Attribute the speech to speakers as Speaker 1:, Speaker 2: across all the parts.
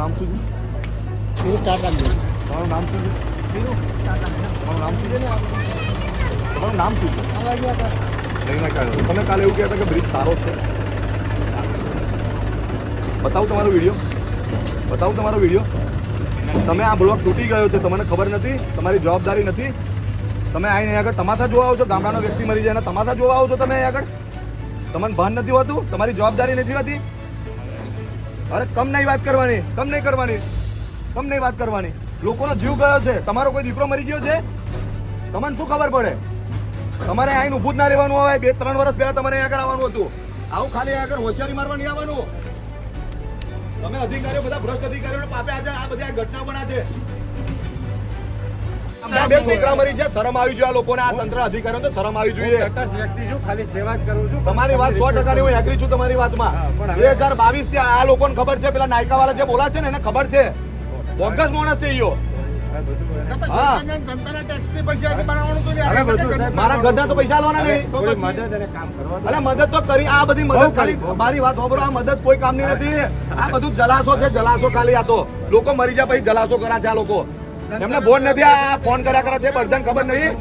Speaker 1: નામ શું છે? તમારું નામ શું છે? તમારું નામ શું છે? તમારું નામ શું છે? લઈને તમે કાલે એવું કહેતા કે બ્રિજ સારો છે. બતાવું તમારો વીડિયો. બતાવું તમારો વીડિયો. તમે આ બ્લોક તૂટી ગયો છે તમને ખબર નથી તમારી જવાબદારી નથી. તમે આવીને આગળ તમાશા જોવા આવો છો ગામડાનો વ્યક્તિ મરી જાય તમાશા જોવા આવો છો તમે આગળ. તમને ભાન નથી હોતું તમારી જવાબદારી નથી હોતી. અરે, કમ નહીં વાત કરવાની, કમ નહીં કરવાની, કમ નહીં વાત કરવાની. લોકોનો જીવ ગયો છે, તમારો કોઈ દીકરો મરી ગયો છે? તમને શું ખબર પડે? તમારે અહીં ઊભું જ ના રહેવાનું હોય, બે, ત્રણ વર્ષ પહેલા તમારે અહીં આગળ આવવાનું હતું. આવું ખાલી આગળ હોશિયારી મારવા નહીં આવવાનું. તમે અધિકારીઓ, બધા ભ્રષ્ટ અધિકારીઓ પાપે આજે આ બધી આ ઘટના બના છે. આ બે છોકરા મરી છે શરમ આવી જોઈએ આ લોકોને. આ તંત્ર અધિકારીઓ તો શરમ આવી જોઈએ.
Speaker 2: તટસ્થ વ્યક્તિ છું ખાલી સેવા જ કરું છું.
Speaker 1: તમારી વાત સો ટકાની હું એગ્રી છું તમારી વાતમાં.
Speaker 2: હા, પણ
Speaker 1: બે
Speaker 2: હવે-
Speaker 1: હજાર બાવીસથી આ લોકોને ખબર છે પેલા નાયકા વાળા જે બોલા છે ને એને ખબર છે. બોગસ માણસ છે ઈયો.
Speaker 2: આ બધું
Speaker 1: હા.
Speaker 2: જનતાના ટેક્સથી પૈસા બનાવવાનું ને
Speaker 1: હવે બધું સાહેબ, મારા ગઢના તો પૈસા આલવાના નહીં
Speaker 2: મદદ
Speaker 1: તો કરી. આ બધી મદદ ખાલી
Speaker 2: કરી.
Speaker 1: મારી વાત હોબરો આ મદદ કોઈ કામની નથી. આ બધું જલાસો છે જલાસો ખાલી આ તો. લોકો મરી જાય પછી જલાસો કરા છે આ લોકો. એમને બોન નથી આ ફોન કર્યા કરે છે બધાને ખબર નહીં?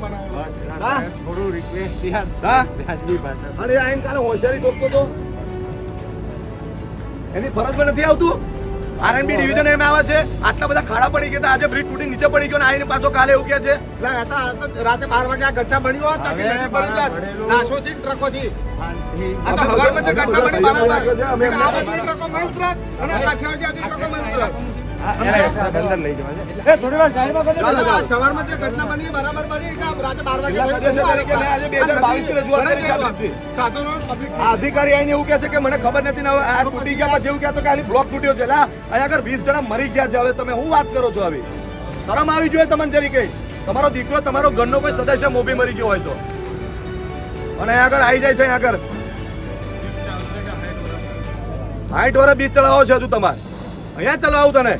Speaker 2: થોડું રિક્વેસ્ટ
Speaker 1: કાલે હોશિયારી ટોકતો તો એની ફરજમાં નથી આવતું? આરએનબી ડિવિઝન એમ આવે છે. આટલા બધા ખાડા પડી ગયા આજે બ્રિજ તૂટી નીચે પડી ગયો ને આઈને પાછો કાલે એવું કે છે.
Speaker 3: રાતે બાર વાગે આ ઘટના બની હોત કે પડી જાત. નાશોથી ટ્રકોથી
Speaker 2: શાંતિ.
Speaker 3: આ તો
Speaker 1: અમે
Speaker 3: હવારમાં જે બની
Speaker 1: એમને-
Speaker 3: આ બધી ટ્રકો માં ઉતરત અને કાઠિયાવાડી આધી ટ્રકો માં ઉતરત
Speaker 2: હા, એને અંદર લઈ જવા છે. એ થોડી વાર સાઈડમાં કરજો.
Speaker 3: ચાલો, આ સવારમાં જે ઘટના બની બરાબર બની કે આ રાતે બાર વાગે
Speaker 1: જિલ્લા સદસ્ય તરીકે મેં આજે 2022 થી રજૂઆત કરી છે આ બધી.
Speaker 3: સાધનો પબ્લિક
Speaker 1: આ અધિકારી આઈને એવું કે છે કે મને ખબર નથી ને આ તૂટી ગયા પછી એવું કહેતો કે આની બ્લોક તૂટ્યો છે. લા અહીંયા આગળ વીસ જણા મરી ગયા છે. હવે તમે શું વાત કરો છો આવી? શરમ આવી જોઈએ તમને જરી કઈ? તમારો દીકરો તમારો ઘરનો કોઈ સદસ્ય મોભી મરી ગયો હોય તો. અને અહીંયા આગળ આવી જાય છે અહીંયા આગળ. હાઈટ વાળા બીજ ચલાવો છે હજુ તમારે. અહીંયા ચલાવું તને.